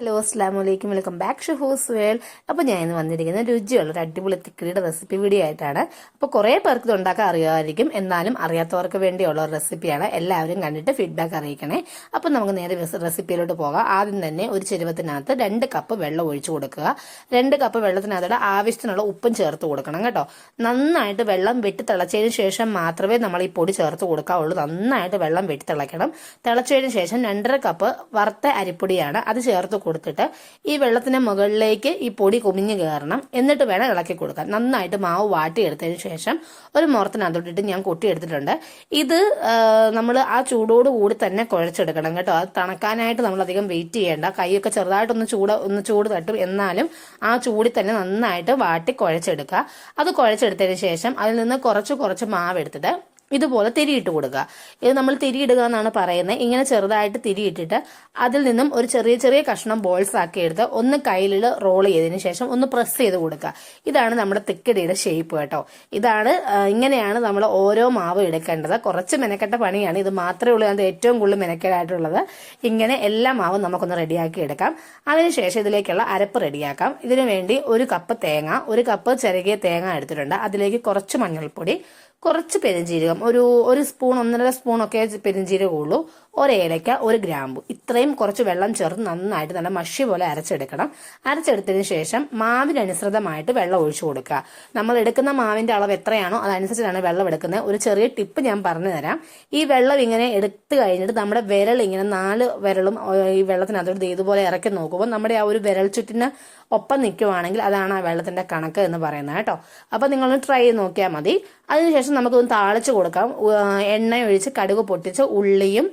Hello അസ്ലാം വലൈക്കും welcome back ഷു ഹൂസ് വേൾ അപ്പോൾ ഞാൻ ഇന്ന് വന്നിരിക്കുന്നത് രുചിയുള്ള ഒരു അടിപൊളി തിക്കിടിയുടെ റെസിപ്പി വീഡിയോ ആയിട്ടാണ്. അപ്പോൾ കുറേ പേർക്ക് ഇത് ഉണ്ടാക്കാൻ അറിയാമായിരിക്കും. എന്നാലും അറിയാത്തവർക്ക് വേണ്ടിയുള്ള ഒരു റെസിപ്പിയാണ് എല്ലാവരും കണ്ടിട്ട് ഫീഡ്ബാക്ക് അറിയിക്കണേ. അപ്പോൾ നമുക്ക് നേരെ റെസിപ്പിയിലോട്ട് പോകാം. ആദ്യം തന്നെ ഒരു ചെരുവത്തിനകത്ത് രണ്ട് കപ്പ് വെള്ളം ഒഴിച്ചു കൊടുക്കുക. രണ്ട് കപ്പ് വെള്ളത്തിനകത്തോടെ ആവശ്യത്തിനുള്ള ഉപ്പും ചേർത്ത് കൊടുക്കണം കേട്ടോ. നന്നായിട്ട് വെള്ളം വെട്ടി തിളച്ചതിന് ശേഷം മാത്രമേ നമ്മൾ ഈ പൊടി ചേർത്ത് കൊടുക്കാവുള്ളൂ. നന്നായിട്ട് വെള്ളം വെട്ടി തിളയ്ക്കണം. തിളച്ചതിന് ശേഷം രണ്ടര കപ്പ് വറുത്ത അരിപ്പൊടിയാണ് അത് ചേർത്ത് കൊടുത്തിട്ട് ഈ വെള്ളത്തിന് മുകളിലേക്ക് ഈ പൊടി കുമിഞ്ഞ് കയറണം. എന്നിട്ട് വേണം ഇളക്കി കൊടുക്കാൻ. നന്നായിട്ട് മാവ് വാട്ടിയെടുത്തതിന് ശേഷം ഒരു മുറത്തിനകത്തോട്ടിട്ട് ഞാൻ കൊട്ടിയെടുത്തിട്ടുണ്ട്. ഇത് നമ്മൾ ആ ചൂടോട് കൂടി തന്നെ കുഴച്ചെടുക്കണം കേട്ടോ. അത് തണക്കാനായിട്ട് നമ്മൾ അധികം വെയിറ്റ് ചെയ്യേണ്ട. കൈയൊക്കെ ചെറുതായിട്ടൊന്ന് ചൂട് ഒന്ന് ചൂട് തട്ടും എന്നാലും ആ ചൂടി തന്നെ നന്നായിട്ട് വാട്ടി കുഴച്ചെടുക്കുക. അത് കുഴച്ചെടുത്തതിന് ശേഷം അതിൽ നിന്ന് കുറച്ച് കുറച്ച് മാവ് എടുത്തിട്ട് ഇതുപോലെ തിരിയിട്ട് കൊടുക്കുക ഇത് നമ്മൾ തിരിയിടുക എന്നാണ് പറയുന്നത്. ഇങ്ങനെ ചെറുതായിട്ട് തിരിയിട്ടിട്ട് അതിൽ നിന്നും ഒരു ചെറിയ ചെറിയ കഷ്ണം ബോൾസ് ആക്കി എടുത്ത് ഒന്ന് കയ്യിൽ റോൾ ചെയ്തതിന് ശേഷം ഒന്ന് പ്രസ് ചെയ്ത് കൊടുക്കുക ഇതാണ് നമ്മുടെ തിക്കടിയുടെ ഷേപ്പ് കേട്ടോ. ഇതാണ് ഇങ്ങനെയാണ് നമ്മൾ ഓരോ മാവ് എടുക്കേണ്ടത്. കുറച്ച് മെനക്കെട്ട പണിയാണ്. ഇത് മാത്രമേ ഉള്ളൂ. അത് ഏറ്റവും കൂടുതൽ മെനക്കേടായിട്ടുള്ളത്. ഇങ്ങനെ എല്ലാ മാവും നമുക്കൊന്ന് റെഡിയാക്കി എടുക്കാം. അതിനുശേഷം ഇതിലേക്കുള്ള അരപ്പ് റെഡിയാക്കാം ഇതിനു വേണ്ടി ഒരു കപ്പ് തേങ്ങ ഒരു കപ്പ് ചെറുകിയ തേങ്ങ എടുത്തിട്ടുണ്ട്. അതിലേക്ക് കുറച്ച് മഞ്ഞൾപ്പൊടി കുറച്ച് പെരുംജീരകം ഒരു ഒരു സ്പൂൺ ഒന്നര സ്പൂണൊക്കെ പെരുംജീരകം ഉള്ളൂ ഏലക്ക ഒരു ഗ്രാമ്പു. ഇത്രയും കുറച്ച് വെള്ളം ചേർത്ത് നന്നായിട്ട് നല്ല മഷി പോലെ അരച്ചെടുക്കണം. അരച്ചെടുത്തതിന് ശേഷം മാവിനനുസൃതമായിട്ട് വെള്ളം ഒഴിച്ചു കൊടുക്കുക. നമ്മൾ എടുക്കുന്ന മാവിന്റെ അളവ് എത്രയാണോ അതനുസരിച്ചാണ് വെള്ളം എടുക്കുന്നത്. ഒരു ചെറിയ ടിപ്പ് ഞാൻ പറഞ്ഞു തരാം. ഈ വെള്ളം ഇങ്ങനെ എടുത്തു കഴിഞ്ഞിട്ട് നമ്മുടെ വിരൽ ഇങ്ങനെ നാല് വിരലും ഈ വെള്ളത്തിനകത്തോട്ട് ഇതുപോലെ ഇറക്കി നോക്കുമ്പോൾ നമ്മുടെ ആ ഒരു വിരൽ ചുറ്റിന് ഒപ്പം നിൽക്കുവാണെങ്കിൽ അതാണ് ആ വെള്ളത്തിന്റെ കണക്ക് എന്ന് പറയുന്നത് കേട്ടോ. അപ്പം നിങ്ങളൊന്ന് ട്രൈ ചെയ്ത് നോക്കിയാൽ മതി. അതിനുശേഷം നമുക്കൊന്ന് താളിച്ച് കൊടുക്കാം. എണ്ണ ഒഴിച്ച് കടുക് പൊട്ടിച്ച് ഉള്ളിയും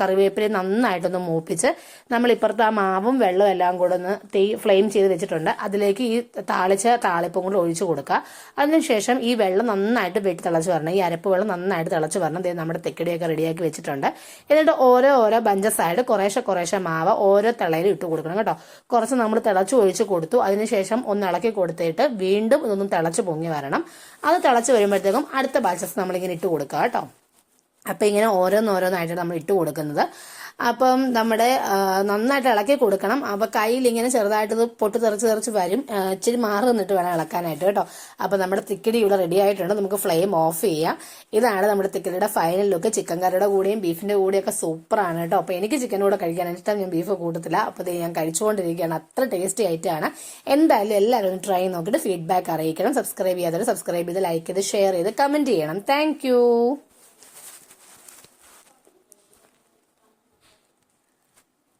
കറിവേപ്പിലയും നന്നായിട്ടൊന്ന് മൂപ്പിച്ച് നമ്മൾ ഇപ്പുറത്ത് ആ മാവും വെള്ളവും എല്ലാം കൂടെ ഒന്ന് തീ ഫ്ലെയിം ചെയ്ത് വെച്ചിട്ടുണ്ട്. അതിലേക്ക് ഈ താളിച്ച താളിപ്പും കൂടെ ഒഴിച്ച് കൊടുക്കുക. അതിനുശേഷം ഈ വെള്ളം നന്നായിട്ട് വെട്ടി തിളച്ച് വരണം. ഈ അരപ്പ് വെള്ളം നന്നായിട്ട് തിളച്ച് വരണം. ദേ നമ്മുടെ തെക്കടിയൊക്കെ റെഡിയാക്കി വെച്ചിട്ടുണ്ട്. എന്നിട്ട് ഓരോ ഓരോ ബഞ്ചസായിട്ട് കുറേശ്ശെ കുറേശ്ശെ മാവ് ഓരോ തിളയിൽ ഇട്ട് കൊടുക്കണം കേട്ടോ. കുറച്ച് നമ്മൾ തിളച്ച് ഒഴിച്ച് കൊടുത്തു. അതിനുശേഷം ഒന്ന് ഇളക്കി കൊടുത്തിട്ട് വീണ്ടും ഇതൊന്നും തിളച്ച് പൊങ്ങി വരണം. അത് തിളച്ച് വരുമ്പോഴത്തേക്കും അടുത്ത ബാച്ചസ് നമ്മളിങ്ങനെ ഇട്ട് കൊടുക്കുക കേട്ടോ. അപ്പം ഇങ്ങനെ ഓരോന്നോരോന്നായിട്ട് നമ്മൾ ഇട്ട് കൊടുക്കുന്നത്. അപ്പം നമ്മുടെ നന്നായിട്ട് ഇളക്കി കൊടുക്കണം. അപ്പം കയ്യിൽ ഇങ്ങനെ ചെറുതായിട്ട് ഇത് പൊട്ടി തെറിച്ച് തെറിച്ച് വരും. ഇച്ചിരി മാറി നിന്നിട്ട് വേണം ഇളക്കാനായിട്ട് കേട്ടോ. അപ്പം നമ്മുടെ തിക്കടി ഇവിടെ റെഡി ആയിട്ടുണ്ട്. നമുക്ക് ഫ്ലെയിം ഓഫ് ചെയ്യാം. ഇതാണ് നമ്മുടെ തിക്കടിയുടെ ഫൈനൽ ലുക്ക് ചിക്കൻ കറിയുടെ കൂടെയും ബീഫിന്റെ കൂടെയൊക്കെ സൂപ്പറാണ് കേട്ടോ. അപ്പം എനിക്ക് ചിക്കൻ കൂടെ കഴിക്കാൻ ഇഷ്ടം ഞാൻ ബീഫ് കൂട്ടത്തില്ല. അപ്പോൾ ഞാൻ കഴിച്ചുകൊണ്ടിരിക്കുകയാണ്. അത്ര ടേസ്റ്റി ആയിട്ടാണ് എന്തായാലും എല്ലാവരും ഒന്ന് ട്രൈ നോക്കിയിട്ട് ഫീഡ്ബാക്ക് അറിയിക്കണം. സബ്സ്ക്രൈബ് ചെയ്യാതെ സബ്സ്ക്രൈബ് ചെയ്ത് ലൈക്ക് ചെയ്ത് ഷെയർ ചെയ്ത് കമന്റ് ചെയ്യണം. താങ്ക്